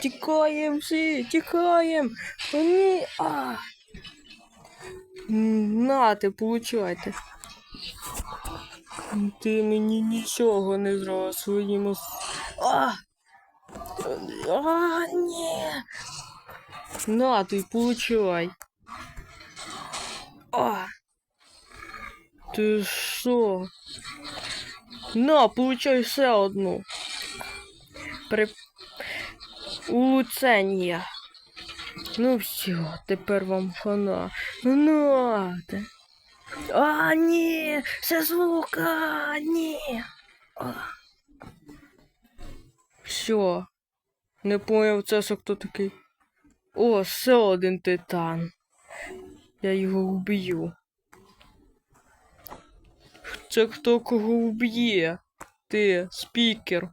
Тікаєм всі, тікаєм. О, ні. А. М, Нате, получайте. Ти мені нічого не зробив своїм. А! А, ні. На, ти получай. А. Ти що? На, получай ще одну. При... Улучшення. Ну все, тепер вам хана. Ну нате. А, ні, це звука, ні. А. Все. Не поняв це, хто такий. О, ще один титан. Я його вб'ю. Це хто кого вб'є? Ти, спікер.